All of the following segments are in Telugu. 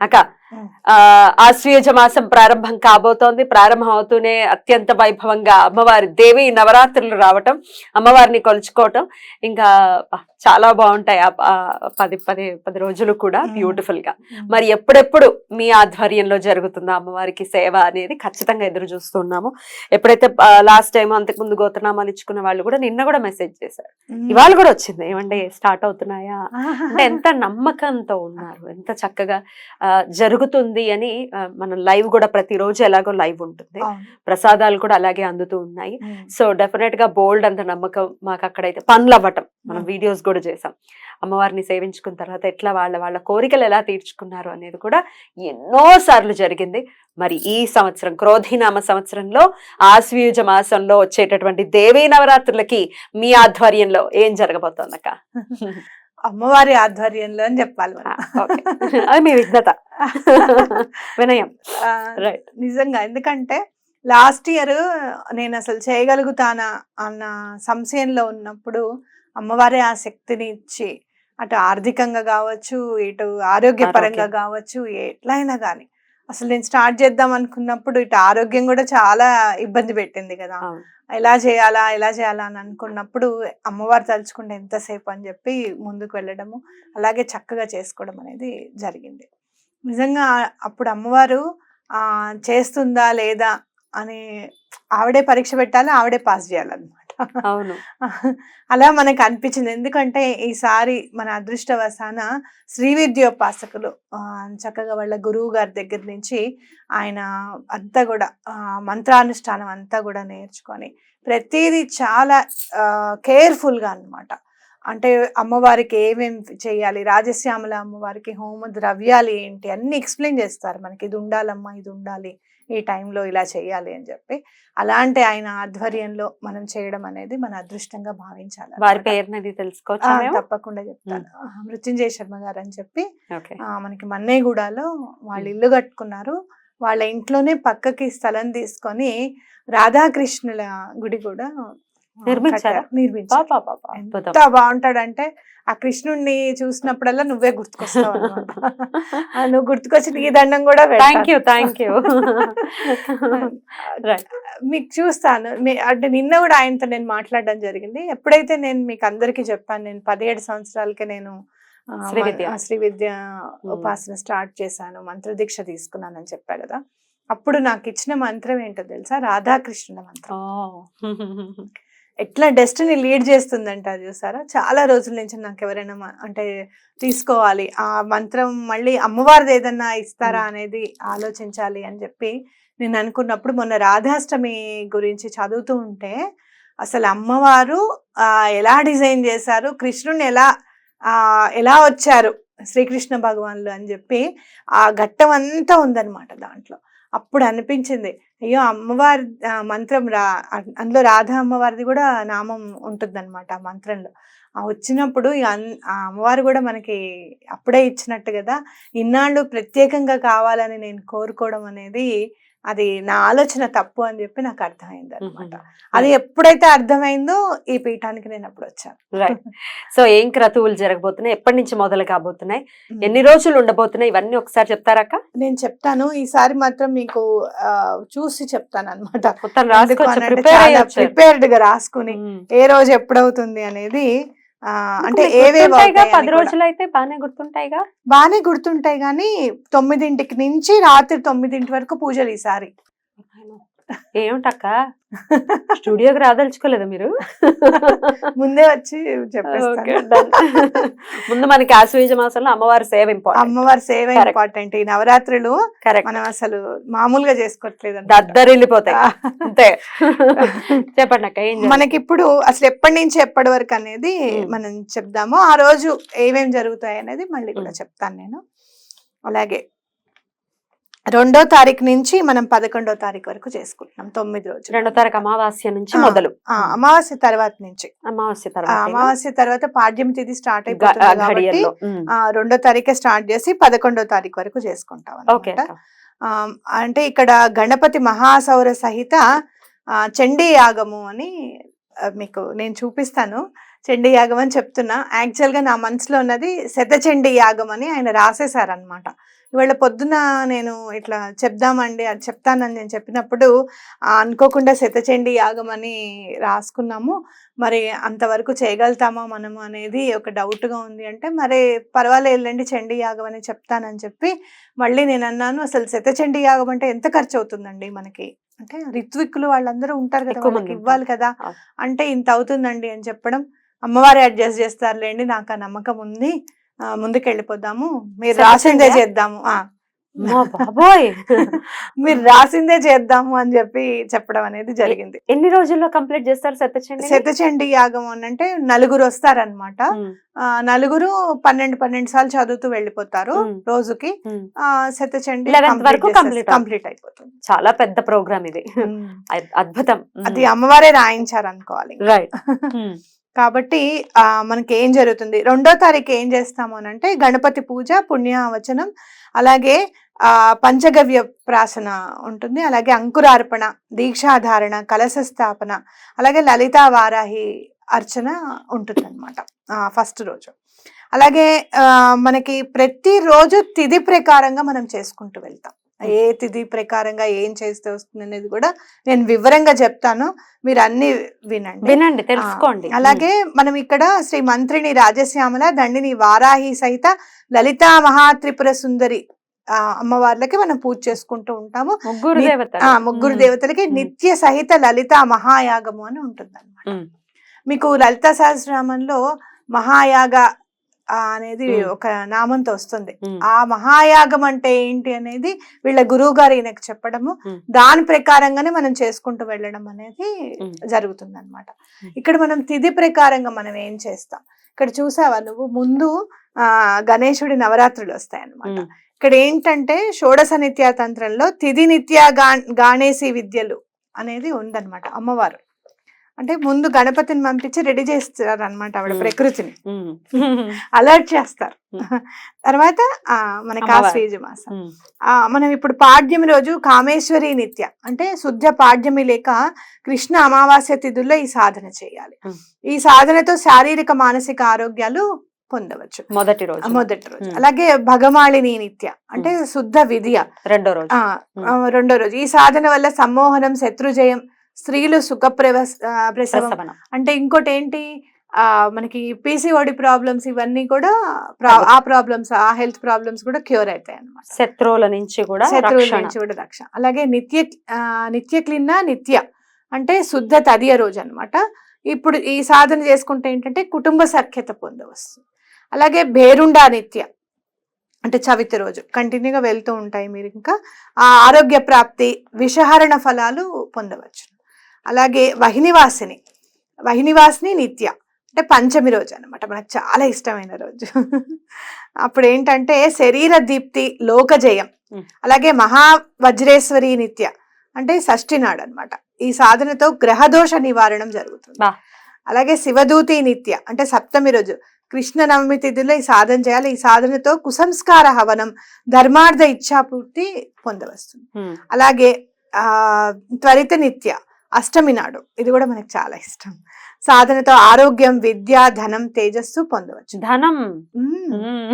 అక్క ఆశ్వయుజ మాసం ప్రారంభం కాబోతోంది. ప్రారంభం అవుతూనే అత్యంత వైభవంగా అమ్మవారి దేవి నవరాత్రులు రావటం అమ్మవారిని కొలుచుకోవటం. ఇంకా చాలా బాగుంటాయి ఆ పది పది పది రోజులు కూడా. బ్యూటిఫుల్గా మరి ఎప్పుడెప్పుడు మీ ఆధ్వర్యంలో జరుగుతుందో అమ్మవారికి సేవ అనేది ఖచ్చితంగా ఎదురు చూస్తున్నాము ఎప్పుడైతే లాస్ట్ టైం అంతకుముందు గోత్రనామాలు ఇచ్చుకున్న వాళ్ళు కూడా నిన్న కూడా మెసేజ్ చేశారు. ఇవాళ కూడా వచ్చింది ఏమంటే స్టార్ట్ అవుతున్నాయా. అంటే ఎంత నమ్మకంతో ఉన్నారు ఎంత చక్కగా జరుగుతుంది అని మనం లైవ్ కూడా ప్రతిరోజు ఎలాగో లైవ్ ఉంటుంది. ప్రసాదాలు కూడా అలాగే అందుతూ ఉన్నాయి. సో డెఫినెట్గా బోల్డ్ అంత నమ్మకం మాకు అక్కడైతే పనులు అవ్వటం మనం. వీడియోస్ కూడా చేసాం అమ్మవారిని సేవించుకున్న తర్వాత ఎట్లా వాళ్ళ వాళ్ళ కోరికలు ఎలా తీర్చుకున్నారు అనేది కూడా ఎన్నో సార్లు జరిగింది. మరి ఈ సంవత్సరం క్రోధినామ సంవత్సరంలో ఆశ్వయుజ మాసంలో వచ్చేటటువంటి దేవీ నవరాత్రులకి మీ ఆధ్వర్యంలో ఏం జరగబోతోంది అక్క అమ్మవారి ఆధ్వర్యంలో అని చెప్పాలి అది మీ విఘ్నత వినయం. రైట్ నిజంగా ఎందుకంటే లాస్ట్ ఇయర్ నేను అసలు చేయగలుగుతానా అన్న సంశయంలో ఉన్నప్పుడు అమ్మవారి ఆ శక్తిని ఇచ్చి అటు ఆర్థికంగా కావచ్చు ఇటు ఆరోగ్యపరంగా ఆరోగ్యం. కావచ్చు ఎట్లయినా కానీ అసలు నేను స్టార్ట్ చేద్దాం అనుకున్నప్పుడు ఇటు ఆరోగ్యం కూడా చాలా ఇబ్బంది పెట్టింది కదా. ఎలా చేయాలా ఎలా చేయాలా అని అనుకున్నప్పుడు అమ్మవారు తలుచుకుంటే ఎంతసేపు అని చెప్పి ముందుకు వెళ్ళడము అలాగే చక్కగా చేసుకోవడం అనేది జరిగింది. నిజంగా అప్పుడు అమ్మవారు ఆ చేస్తుందా లేదా అని ఆవిడే పరీక్ష పెట్టాలి ఆవిడే పాస్ చేయాలన్నమాట. అవును. అలా మనకు అనిపించింది. ఎందుకంటే ఈసారి మన అదృష్టవశాన శ్రీ విద్యోపాసకులు చక్కగా వాళ్ళ గురువు గారి దగ్గర నుంచి ఆయన అంతా కూడా మంత్రానుష్ఠానం అంతా కూడా నేర్చుకొని ప్రతిదీ చాలా కేర్ఫుల్గా అన్నమాట. అంటే అమ్మవారికి ఏమేమి చేయాలి రాజశ్యామల అమ్మవారికి హోమ ద్రవ్యాలు ఏంటి అన్ని ఎక్స్ప్లెయిన్ చేస్తారు. మనకి ఇది ఉండాలమ్మా ఇది ఉండాలి ఈ టైంలో ఇలా చేయాలి అని చెప్పి అలాంటి ఆయన ఆధ్వర్యంలో మనం చేయడం అనేది మన అదృష్టంగా భావించాలి వారి. పేరునది తెలుసుకోవచ్చా తప్పకుండా చెప్తాను. మృత్యుంజయ శర్మ గారు అని చెప్పి మనకి మన్నేగూడలో వాళ్ళు. ఇల్లు కట్టుకున్నారు. వాళ్ళ ఇంట్లోనే పక్కకి స్థలం తీసుకొని రాధాకృష్ణుల గుడి కూడా నిర్మించారా? ఎంత బాగుంటాడంటే ఆ కృష్ణుడిని చూసినప్పుడల్లా నువ్వే గుర్తుకొస్తావు నువ్వు గుర్తుకొచ్చి నీ దండం కూడా థ్యాంక్ యూ థ్యాంక్ యూ. మీకు చూస్తాను. అంటే నిన్న కూడా ఆయనతో నేను మాట్లాడడం జరిగింది. ఎప్పుడైతే నేను మీకు అందరికీ చెప్పాను నేను పదిహేడు సంవత్సరాలకే నేను శ్రీ విద్య. శ్రీ విద్య ఉపాసన స్టార్ట్ చేశాను మంత్రదీక్ష తీసుకున్నానని చెప్పా కదా. అప్పుడు నాకు ఇచ్చిన మంత్రం ఏంటో తెలుసా? రాధాకృష్ణుల మంత్రం. ఎట్లా డెస్టినీ లీడ్ చేస్తుందంట అది చూసారా? చాలా రోజుల నుంచి నాకు ఎవరైనా అంటే తీసుకోవాలి. ఆ మంత్రం మళ్ళీ అమ్మవారిది ఏదన్నా ఇస్తారా అనేది ఆలోచించాలి అని చెప్పి నేను అనుకున్నప్పుడు మొన్న రాధాష్టమి గురించి చదువుతూ ఉంటే అసలు అమ్మవారు ఎలా డిజైన్ చేశారు కృష్ణుని ఎలా ఎలా వచ్చారు శ్రీకృష్ణ భగవాన్లు అని చెప్పి ఆ ఘట్టం అంతా ఉందన్నమాట దాంట్లో. అప్పుడు అనిపించింది అయ్యో! అమ్మవారి మంత్రం రా అందులో రాధా అమ్మవారిది కూడా నామం ఉంటుందన్నమాట ఆ మంత్రంలో. ఆ వచ్చినప్పుడు ఆ అమ్మవారు కూడా మనకి అప్పుడే ఇచ్చినట్టు కదా ఇన్నాళ్ళు ప్రత్యేకంగా కావాలని నేను కోరుకోవడం అనేది అది నా ఆలోచన తప్పు అని చెప్పి నాకు అర్థమైంది అనమాట అది ఎప్పుడైతే అర్థమైందో ఈ పీఠానికి నేను అప్పుడు వచ్చాను. రైట్ సో ఏం క్రతువులు జరగబోతున్నాయి? ఎప్పటి నుంచి మొదలు కాబోతున్నాయి? ఎన్ని రోజులు ఉండబోతున్నాయి? ఇవన్నీ ఒకసారి చెప్తారక్క నేను చెప్తాను. ఈసారి మాత్రం మీకు చూసి చెప్తాను అనమాట ప్రిపేర్డ్గా రాసుకుని ఏ రోజు ఎప్పుడవుతుంది అనేది అంటే ఏవేవి అవుతాయి పది. రోజులు అయితే బాగానే గుర్తుంటాయిగా? బాగానే గుర్తుంటాయి కానీ తొమ్మిదింటికి నుంచి రాత్రి తొమ్మిదింటి వరకు పూజలు ఈసారి. ఏమిటక్క? స్టూడియోకి రాదలుచుకోలేదా మీరు? ముందే వచ్చి. ముందు మనకి ఆశ్వయుజ మాసంలో అమ్మవారి సేవ ఇంపార్టెంట్. అమ్మవారి సేవ. ఇంపార్టెంట్. ఈ నవరాత్రులు కరెక్ట్ మనం అసలు మామూలుగా చేసుకోవట్లేదు. దద్దరిల్లిపోతాయి. అంతే. చెప్పండి అక్క మనకి ఇప్పుడు అసలు ఎప్పటి నుంచి ఎప్పటి వరకు అనేది. మనం చెప్దాము. ఆ రోజు ఏమేం జరుగుతాయి అనేది మళ్ళీ కూడా. చెప్తాను నేను. అలాగే రెండో తారీఖు నుంచి మనం పదకొండో తారీఖు వరకు చేసుకుంటున్నాం తొమ్మిది రోజులు. రెండో తారీఖు అమావాస్య నుంచి మొదలు. అమావాస్య తర్వాత నుంచి. అమావాస్య తర్వాత అమావాస్య తర్వాత పాడ్యం తిథి స్టార్ట్ అయిపోతుంది కాబట్టి రెండో తారీఖే స్టార్ట్ చేసి పదకొండో తారీఖు వరకు చేసుకుంటాం. ఆ, అంటే ఇక్కడ గణపతి మహాసౌర సహిత చండీ యాగము అని మీకు నేను చూపిస్తాను. చండీ యాగం అని చెప్తున్నా. యాక్చువల్గా నా మనసులో ఉన్నది శతచండీ యాగం అని ఆయన రాసేశారనమాట ఇవాళ పొద్దున నేను ఇట్లా చెప్దామండి అది చెప్తానని నేను చెప్పినప్పుడు అనుకోకుండా శతచండీ యాగం అని రాసుకున్నాము. మరి అంతవరకు చేయగలుగుతామా మనము అనేది ఒక డౌట్గా ఉంది అంటే మరి పర్వాలేదులేండి చండీ యాగం అని చెప్తానని చెప్పి మళ్ళీ నేను అన్నాను అసలు శతచండీ యాగం అంటే ఎంత ఖర్చు అవుతుందండి మనకి? అంటే రిత్విక్కులు వాళ్ళందరూ ఉంటారు కదా ఇవ్వాలి కదా. అంటే ఇంత అవుతుందండి అని చెప్పడం. అమ్మవారి అడ్జస్ట్ చేస్తారులేండి నాకు ఆ నమ్మకం ఉంది. ముందుకు వెళ్ళిపోదాము మీరు? రాసిందే చేద్దాము. బాబోయ్! మీరు రాసిందే చేద్దాము అని చెప్పి చెప్పడం అనేది జరిగింది. ఎన్ని రోజుల్లో కంప్లీట్ చేస్తారు శతచండి? శతచండీ యాగం అని అంటే నలుగురు వస్తారనమాట నలుగురు పన్నెండు పన్నెండు సార్లు చదువుతూ వెళ్ళిపోతారు. రోజుకి. శతచండి 11th వరకు కంప్లీట్ అయిపోతుంది. చాలా పెద్ద ప్రోగ్రామ్ ఇది. అద్భుతం. అది అమ్మవారే రాయించారు అనుకోవాలి రైట్ కాబట్టి ఆ మనకి ఏం జరుగుతుంది? రెండో తారీఖు ఏం చేస్తాము అని అంటే గణపతి పూజ పుణ్యావచనం అలాగే ఆ పంచగవ్య ప్రాసన ఉంటుంది. అలాగే అంకురార్పణ దీక్షాధారణ కలశ స్థాపన అలాగే లలితా వారాహి అర్చన ఉంటుంది అనమాట ఫస్ట్ రోజు. అలాగే ఆ, మనకి ప్రతిరోజు తిథి ప్రకారంగా మనం చేసుకుంటూ వెళ్తాం. ఏ తిథి ప్రకారంగా ఏం చేస్తే వస్తుంది అనేది కూడా నేను వివరంగా చెప్తాను. మీరు అన్ని వినండి. వినండి తెలుసుకోండి. అలాగే మనం ఇక్కడ శ్రీ మంత్రిని రాజశ్యామల దండిని వారాహి సహిత లలితా మహాత్రిపుర సుందరి ఆ అమ్మవార్లకి మనం పూజ చేసుకుంటూ ఉంటాము. ముగ్గురు ఆ ముగ్గురు. దేవతలకి. నిత్య సహిత లలితా మహాయాగము అని ఉంటుంది. మీకు లలితా సహస్రనామంలో మహాయాగ అనేది. ఒక నామంతో వస్తుంది. ఆ మహాయాగం అంటే ఏంటి అనేది వీళ్ళ గురువు గారు ఈయనకు చెప్పడము. దాని ప్రకారంగానే మనం చేసుకుంటూ వెళ్ళడం అనేది. జరుగుతుంది అనమాట. ఇక్కడ మనం తిథి ప్రకారంగా మనం ఏం చేస్తాం ఇక్కడ చూసావా నువ్వు ముందు ఆ గణేశుడి నవరాత్రులు వస్తాయి అన్నమాట ఉమ్. ఇక్కడ ఏంటంటే షోడశ నిత్యా తంత్రంలో తిథి నిత్య గా గాణేసి విద్యలు అనేది ఉందన్నమాట అమ్మవారు అంటే ముందు గణపతిని పంపించి రెడీ చేస్తారు అనమాట ఆవిడ. ప్రకృతిని. అలర్ట్ చేస్తారు. తర్వాత అమ్మవారు. ఆశ్వీజ మాసం మనం ఇప్పుడు పాడ్యమి రోజు కామేశ్వరి నిత్య అంటే శుద్ధ పాడ్యమి లేక కృష్ణ అమావాస్య తిథుల్లో ఈ సాధన చేయాలి. ఈ సాధనతో శారీరక మానసిక ఆరోగ్యాలు పొందవచ్చు. మొదటి రోజు. మొదటి రోజు. అలాగే భగమాళిని నిత్య అంటే శుద్ధ విద్య రెండో రోజు. రెండో రోజు. ఈ సాధన వల్ల సమ్మోహనం శత్రుజయం స్త్రీలు సుఖ ప్రసవం. అంటే ఇంకోటి ఏంటి ఆ మనకి పీసీఓడి ప్రాబ్లమ్స్ ఇవన్నీ కూడా ఆ ప్రాబ్లమ్స్ ఆ హెల్త్ ప్రాబ్లమ్స్ కూడా క్యూర్ అవుతాయి అన్నమాట. శత్రువుల నుంచి కూడా శత్రువుల నుంచి కూడా రక్షణ అలాగే నిత్య నిత్య క్లిన్న నిత్య. అంటే శుద్ధ తదియ రోజు అన్నమాట. ఇప్పుడు ఈ సాధన చేసుకుంటే ఏంటంటే కుటుంబ సఖ్యత పొందవచ్చు అలాగే భేరుండా నిత్య. అంటే చవితి రోజు. కంటిన్యూగా వెళ్తూ ఉంటాయి మీరు ఇంకా. ఆ ఆరోగ్య ప్రాప్తి విషహరణ ఫలాలు పొందవచ్చు. అలాగే వహినివాసిని. వహినివాసిని నిత్య. అంటే పంచమి రోజు అన్నమాట. మనకు చాలా ఇష్టమైన రోజు. అప్పుడు ఏంటంటే శరీర దీప్తి లోకజయం. అలాగే మహా వజ్రేశ్వరి నిత్య. అంటే షష్ఠి నాడు అనమాట ఈ సాధనతో గ్రహదోష నివారణం జరుగుతుంది. అలాగే శివదూతి నిత్య. అంటే సప్తమి రోజు. కృష్ణ నవమి తిథిలో ఈ సాధన చేయాలి. ఈ సాధనతో కుసంస్కార హవనం ధర్మార్థ ఇచ్ఛాపూర్తి పొందవస్తుంది. అలాగే ఆ త్వరిత నిత్య. అష్టమి నాడు. ఇది కూడా మనకు చాలా ఇష్టం. సాధనతో ఆరోగ్యం విద్య ధనం తేజస్సు పొందవచ్చు. ధనం.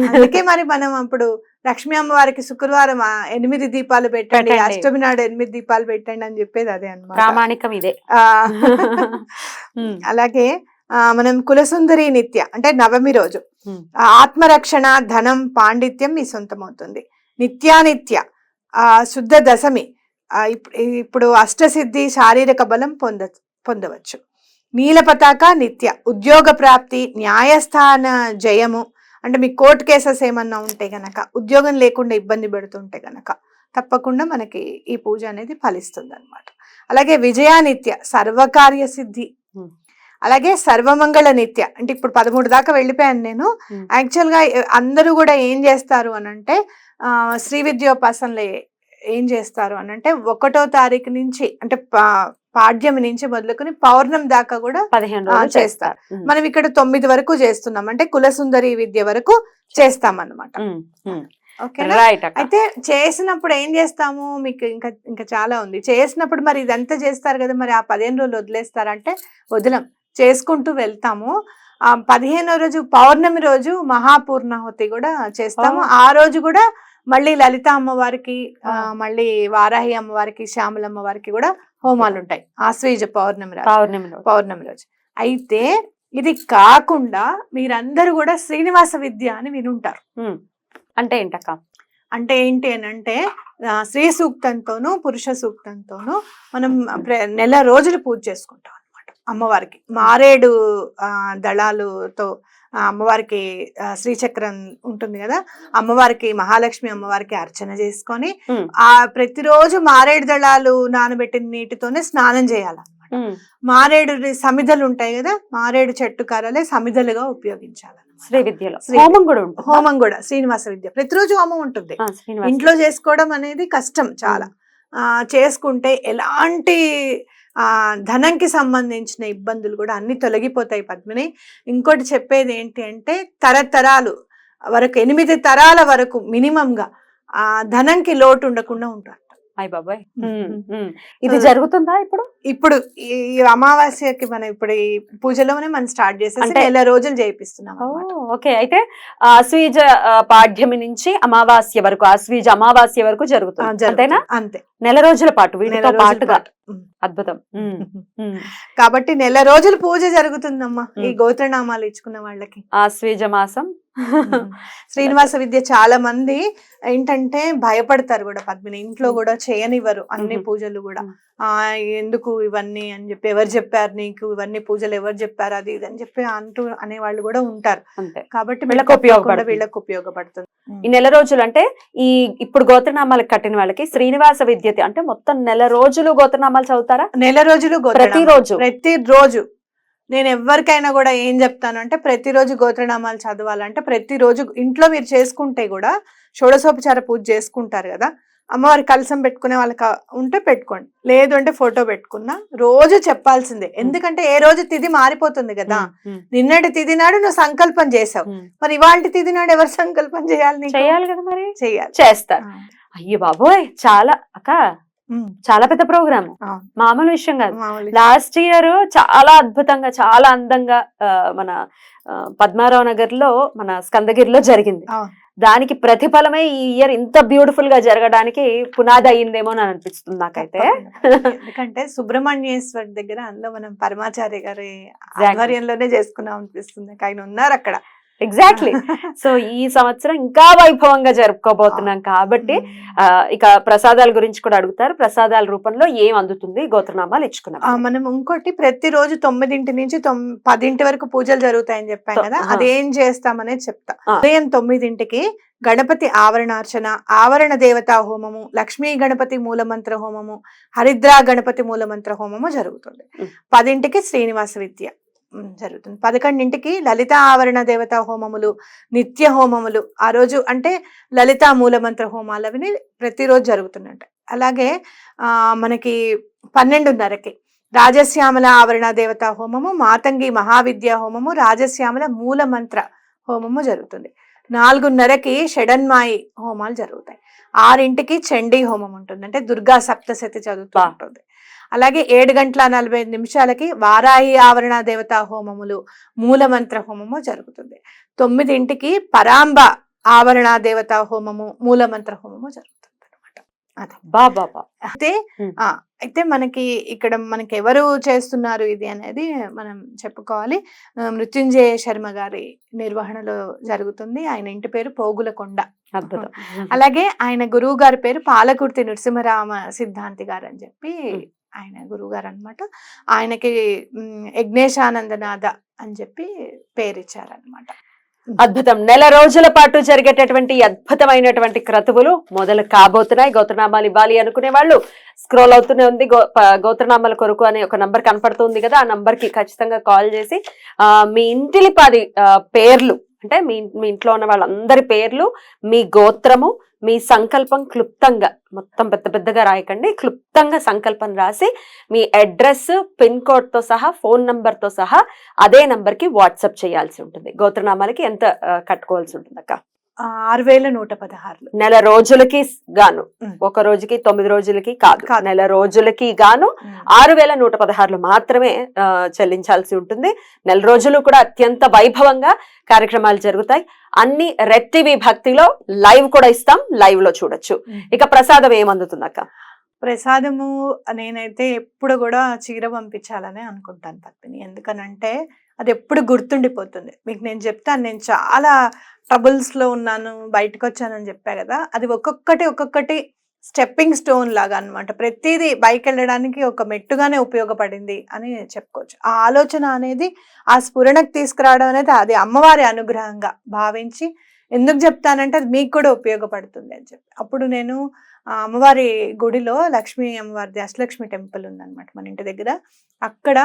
అందుకే మరి మనం అప్పుడు లక్ష్మీ అమ్మవారికి శుక్రవారం ఎనిమిది దీపాలు పెట్టండి. అష్టమి నాడు ఎనిమిది దీపాలు పెట్టండి అని చెప్పేది అదే అన్నమాట. ప్రామాణికం ఇదే. అలాగే ఆ, మనం కులసుందరి నిత్య అంటే నవమి రోజు. ఆత్మరక్షణ ధనం పాండిత్యం మీ సొంతమవుతుంది. నిత్యానిత్య ఆ శుద్ధ దశమి ఇప్పుడు అష్టసిద్ధి శారీరక బలం పొంద పొందవచ్చు నీల పతాక నిత్య ఉద్యోగ ప్రాప్తి న్యాయస్థాన జయము అంటే మీ కోర్టు కేసెస్ ఏమన్నా ఉంటే గనక ఉద్యోగం లేకుండా ఇబ్బంది పెడుతుంటే గనక తప్పకుండా మనకి ఈ పూజ అనేది ఫలిస్తుంది అనమాట అలాగే విజయానిత్య సర్వకార్య సిద్ధి. అలాగే సర్వమంగళ నిత్య అంటే ఇప్పుడు పదమూడు దాకా వెళ్ళిపోయాను నేను. యాక్చువల్గా ఎ- అందరూ కూడా ఏం చేస్తారు అని అంటే ఆ, శ్రీ విద్యోపాసనలో ఏం చేస్తారు అని అంటే ఒకటో తారీఖు నుంచి అంటే పాడ్యమి నుంచి మొదలుకొని పౌర్ణమి దాకా కూడా పదిహేను చేస్తారు. మనం ఇక్కడ తొమ్మిది వరకు చేస్తున్నాం. అంటే కులసుందరి విద్య వరకు చేస్తాం అన్నమాట అక్క. అయితే చేసినప్పుడు ఏం చేస్తాము? మీకు ఇంకా ఇంకా చాలా ఉంది. చేసినప్పుడు మరి ఇదంతా చేస్తారు కదా మరి ఆ పదిహేను రోజులు వదిలేస్తారంటే వదిలం. చేసుకుంటూ వెళ్తాము. ఆ పదిహేనో రోజు పౌర్ణమి రోజు మహాపూర్ణాహుతి కూడా చేస్తాము. ఆ రోజు కూడా మళ్ళీ లలిత అమ్మవారికి. మళ్ళీ వారాహి అమ్మవారికి శ్యామల అమ్మవారికి కూడా హోమాలు ఉంటాయి. ఆశ్వీజ పౌర్ణమి రోజు. పౌర్ణమి రోజు. పౌర్ణమి రోజు. అయితే ఇది కాకుండా మీరందరూ కూడా శ్రీనివాస విద్య అని వినుంటారు. అంటే ఏంటక్క? అంటే ఏంటి అని అంటే స్త్రీ సూక్తంతోనూ పురుష సూక్తంతోనూ మనం నెల రోజులు పూజ చేసుకుంటాం అనమాట అమ్మవారికి. మారేడు ఆ, దళాలుతో అమ్మవారికి శ్రీచక్రం ఉంటుంది కదా అమ్మవారికి మహాలక్ష్మి అమ్మవారికి అర్చన చేసుకొని. ఆ ప్రతిరోజు మారేడు దళాలు నానబెట్టిన నీటితోనే స్నానం చేయాలన్నమాట. మారేడు సమిధలు ఉంటాయి కదా మారేడు చెట్టు కర్రలే సమిధలుగా ఉపయోగించాలన్నమాట. శ్రీ విద్యలో. హోమం కూడా ఉంటుంది. హోమం కూడా శ్రీనివాస విద్య. ప్రతిరోజు హోమం ఉంటుంది. ఇంట్లో చేసుకోవడం అనేది కష్టం చాలా. ఆ చేసుకుంటే ఎలాంటి ధనంకి సంబంధించిన ఇబ్బందులు కూడా అన్ని తొలగిపోతాయి పద్మిని. ఇంకోటి చెప్పేది ఏంటి అంటే తరతరాలు వరకు ఎనిమిది తరాల వరకు మినిమంగా ఆ ధనంకి లోటు ఉండకుండా ఉంటారు. అయ్య బాబాయ్. ఇది. జరుగుతుందా ఇప్పుడు ఇప్పుడు ఈ అమావాస్యకి మనం ఇప్పుడు ఈ పూజలోనే మనం స్టార్ట్ చేసేసి అంటే- నెల రోజులు చేయిస్తున్నాం. ఓకే అయితే ఆశ్వీజ పాఠ్యమి నుంచి అమావాస్య వరకు ఆశ్వీజ అమావాస్య వరకు జరుగుతుంది. అంతేనా అంతే నెల రోజుల పాటు నెల వీటితో పాటుగా. అద్భుతం. కాబట్టి నెల రోజులు పూజ జరుగుతుందమ్మా ఈ. గోత్రనామాలు ఇచ్చుకున్న వాళ్ళకి ఆశ్వీజ మాసం శ్రీనివాస విద్య చాలా మంది ఏంటంటే భయపడతారు కూడా పద్మిని ఇంట్లో. కూడా చేయనివ్వరు అన్ని. పూజలు కూడా. ఆ ఎందుకు ఇవన్నీ అని చెప్పి ఎవరు చెప్పారు నీకు ఇవన్నీ పూజలు ఎవరు చెప్పారు అది ఇది అని చెప్పి అంటూ అనేవాళ్ళు కూడా ఉంటారు కాబట్టి వీళ్ళకి ఉపయోగపడుతుంది. వీళ్ళకి ఉపయోగపడుతుంది ఈ నెల రోజులు అంటే ఈ ఇప్పుడు గోత్రనామాలకు కట్టిన వాళ్ళకి శ్రీనివాస విద్యతి అంటే మొత్తం నెల రోజులు గోత్రనామాలు చదువుతారా నెల రోజులు గోత్రనామాలు. ప్రతిరోజు ప్రతిరోజు నేను ఎవరికైనా కూడా ఏం చెప్తాను అంటే ప్రతిరోజు గోత్రనామాలు చదవాలంటే ప్రతిరోజు ఇంట్లో మీరు చేసుకుంటే కూడా షోడశోపచార పూజ చేసుకుంటారు కదా అమ్మవారి కలసం పెట్టుకునే వాళ్ళకి ఉంటే పెట్టుకోండి. లేదు అంటే ఫోటో పెట్టుకున్నా రోజు చెప్పాల్సిందే. ఎందుకంటే ఏ రోజు తిథి మారిపోతుంది కదా. నిన్నటి తిథి నాడు నువ్వు సంకల్పం చేసావు. మరి ఇవాళ తిథి నాడు ఎవరు సంకల్పం చేయాలి? చేయాలి కదా మరి? చేయాలి. చేస్తారు. అయ్యో బాబోయ్ చాలా. అక్క చాలా పెద్ద ప్రోగ్రామ్. మామూలు విషయం కాదు. లాస్ట్ ఇయర్ చాలా అద్భుతంగా చాలా అందంగా మన పద్మారావు నగర్లో మన స్కందగిరిలో జరిగింది. దానికి ప్రతిఫలమే ఈ ఇయర్ ఇంత బ్యూటిఫుల్గా జరగడానికి పునాది అయ్యిందేమో అని అనిపిస్తుంది నాకైతే. ఎందుకంటే సుబ్రహ్మణ్యేశ్వర్ దగ్గర అందులో మనం పరమాచార్య గారి ఆధ్వర్యంలోనే చేసుకున్నాం అనిపిస్తుంది ఆయన ఉన్నారు అక్కడ ఎగ్జాక్ట్లీ సో ఈ సంవత్సరం ఇంకా వైభవంగా జరుపుకోబోతున్నాం కాబట్టి ఇక ప్రసాదాల గురించి కూడా అడుగుతారు. ప్రసాదాల రూపంలో ఏం అందుతుంది? గోత్రనామాలు ఇచ్చుకున్నాం. మనం ఇంకోటి ప్రతిరోజు తొమ్మిదింటి నుంచి పదింటి వరకు పూజలు జరుగుతాయని చెప్పాం తో- కదా. అదేం చేస్తామనేది చెప్తా. ఉదయం తొమ్మిదింటికి గణపతి ఆవరణార్చన ఆవరణ దేవతా హోమము లక్ష్మీ గణపతి మూలమంత్ర హోమము హరిద్రా గణపతి మూలమంత్ర హోమము జరుగుతుంది. పదింటికి శ్రీనివాస విద్య. జరుగుతుంది. పదకొండింటికి లలిత ఆవరణ దేవతా హోమములు నిత్య హోమములు ఆ రోజు అంటే లలిత మూలమంత్ర హోమాలు అవి ప్రతిరోజు జరుగుతున్నాయి అలాగే ఆ మనకి పన్నెండున్నరకి రాజశ్యామల ఆవరణ దేవతా హోమము మాతంగి మహావిద్యా హోమము రాజశ్యామల మూల మంత్ర హోమము జరుగుతుంది. నాలుగున్నరకి షడన్మాయి హోమాలు జరుగుతాయి. ఆరింటికి చండీ హోమం ఉంటుంది. అంటే దుర్గా సప్తశతి చదువుతూ. ఉంటుంది. అలాగే ఏడు గంటల నలభై ఐదు నిమిషాలకి వారాహి ఆవరణ దేవతా హోమములు మూలమంత్ర హోమము జరుగుతుంది. తొమ్మిదింటికి పరాంబ ఆవరణ దేవతా హోమము మూలమంత్ర హోమము జరుగుతుంది అనమాట అదే బా బా బా. అయితే అయితే మనకి ఇక్కడ మనకి ఎవరు చేస్తున్నారు ఇది అనేది మనం చెప్పుకోవాలి. మృత్యుంజయ శర్మ గారి నిర్వహణలో జరుగుతుంది. ఆయన ఇంటి పేరు పోగులకొండ. అద్భుతం. అలాగే ఆయన గురువు గారి పేరు పాలకుర్తి నృసింహరామ సిద్ధాంతి గారు అని చెప్పి. ఆయన గురువు గారు అనమాట ఆయనకి యజ్ఞేశానందనాథ అని చెప్పి పేరిచ్చారనమాట. అద్భుతం. నెల రోజుల పాటు జరిగేటటువంటి అద్భుతమైనటువంటి క్రతువులు మొదలు కాబోతున్నాయి. గోత్రనామాలు ఇవ్వాలి అనుకునే వాళ్ళు స్క్రోల్ అవుతూనే ఉంది. గో గోత్రనామాల కొరకు అనే ఒక నంబర్ కనపడుతుంది కదా ఆ నంబర్కి ఖచ్చితంగా కాల్ చేసి మీ ఇంటిలి పది పేర్లు అంటే మీ మీ ఇంట్లో ఉన్న వాళ్ళందరి పేర్లు మీ గోత్రము మీ సంకల్పం క్లుప్తంగా మొత్తం పెద్ద పెద్దగా రాయకండి. క్లుప్తంగా సంకల్పం రాసి మీ అడ్రస్ పిన్ కోడ్తో సహా ఫోన్ నెంబర్తో సహా అదే నంబర్కి వాట్సప్ వాట్సాప్ చేయాల్సి ఉంటుంది. గోత్రనామాలకి ఎంత కట్టుకోవాల్సి ఉంటుంది అక్క ఆరు వేల నూట పదహారులు. నెల రోజులకి గాను. ఒక రోజుకి తొమ్మిది రోజులకి కాదు. నెల రోజులకి గాను ఆరు వేల నూట పదహారులు మాత్రమే చెల్లించాల్సి ఉంటుంది. నెల రోజులు కూడా అత్యంత వైభవంగా కార్యక్రమాలు జరుగుతాయి. అన్ని రెడ్ టీవీ భక్తిలో లైవ్ కూడా ఇస్తాం. లైవ్లో చూడొచ్చు. ఇక ప్రసాదం ఏమందుతుంది అక్క ప్రసాదము నేనైతే ఎప్పుడు కూడా చీర పంపించాలని అనుకుంటాను పత్ని ఎందుకనంటే అది ఎప్పుడు గుర్తుండిపోతుంది. మీకు నేను చెప్తాను నేను చాలా ట్రబుల్స్లో ఉన్నాను బయటకు వచ్చానని చెప్పా కదా! అది ఒక్కొక్కటి ఒక్కొక్కటి స్టెప్పింగ్ స్టోన్ లాగా అనమాట ప్రతిదీ బైక్ వెళ్ళడానికి ఒక మెట్టుగానే ఉపయోగపడింది అని చెప్పుకోవచ్చు. ఆ ఆలోచన అనేది ఆ స్ఫురణకు తీసుకురావడం అనేది అది అమ్మవారి అనుగ్రహంగా భావించి ఎందుకు చెప్తానంటే అది మీకు కూడా ఉపయోగపడుతుంది అని చెప్పి. అప్పుడు నేను ఆ అమ్మవారి గుడిలో లక్ష్మీ అమ్మవారిది అష్టలక్ష్మి టెంపుల్ ఉందన్నమాట మన ఇంటి దగ్గర. అక్కడ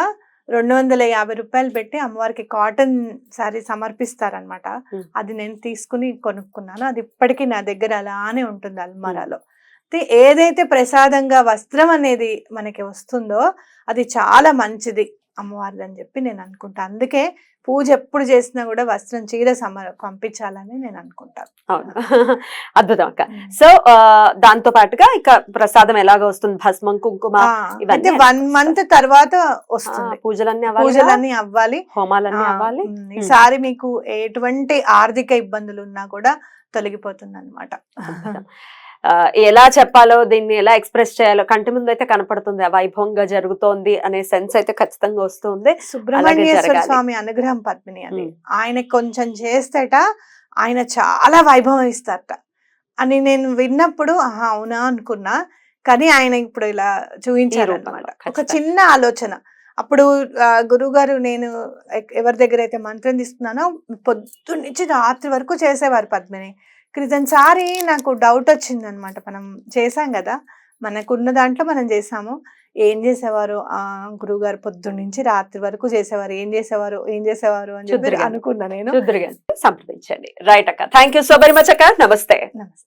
రెండు వందల యాభై రూపాయలు పెట్టి అమ్మవారికి కాటన్ శారీ సమర్పిస్తారనమాట. అది నేను తీసుకుని కొనుక్కున్నాను. అది ఇప్పటికీ నా దగ్గర అలానే ఉంటుంది అల్మారాలో. అయితే ఏదైతే ప్రసాదంగా వస్త్రం అనేది మనకి వస్తుందో అది చాలా మంచిది అమ్మవారిది అని చెప్పి నేను అనుకుంటా. అందుకే పూజ ఎప్పుడు చేసినా కూడా వస్త్రం చీర సమర్ పంపించాలని నేను అనుకుంటాను. అవును. అద్భుతం అక్క. సో దాంతో పాటుగా ఇక ప్రసాదం ఎలాగ వస్తుంది? భస్మం కుంకుమ అయితే వన్ మంత్ తర్వాత వస్తుంది. పూజలన్నీ? పూజలన్నీ అవ్వాలి. హోమాలన్నీ అవ్వాలి? ఈసారి మీకు ఎటువంటి ఆర్థిక ఇబ్బందులు ఉన్నా కూడా తొలగిపోతుంది అనమాట ఎలా చెప్పాలో దీన్ని ఎలా ఎక్స్ప్రెస్ చేయాలో కంటి ముందు అయితే కనపడుతుంది ఆ వైభవంగా జరుగుతోంది అనే సెన్స్ అయితే ఖచ్చితంగా వస్తుంది. సుబ్రహ్మణ్యేశ్వర. స్వామి అనుగ్రహం పద్మిని ఉమ్. ఆయన కొంచెం చేస్తేట ఆయన చాలా వైభవం ఇస్తారట. అని నేను విన్నప్పుడు ఆహా, అవునా అనుకున్నా. కానీ ఆయన ఇప్పుడు ఇలా చూపించారు అనమాట ఒక. చిన్న ఆలోచన. అప్పుడు గురువు గారు నేను ఎవరి దగ్గర అయితే మంత్రం తీసుకున్నానో పొద్దున్న రాత్రి వరకు చేసేవారు పద్మిని. క్రితంసారి నాకు డౌట్ వచ్చింది అనమాట మనం చేసాం కదా మనకున్న దాంట్లో మనం చేసాము ఏం చేసేవారు? ఆ గురువు గారు పొద్దున్న నుంచి రాత్రి వరకు చేసేవారు. ఏం చేసేవారు? ఏం చేసేవారు? అని చెప్పి. అనుకున్నా నేను. సంప్రదించండి. రైట్ అక్క. Thank you so very much అక్క. నమస్తే. నమస్తే.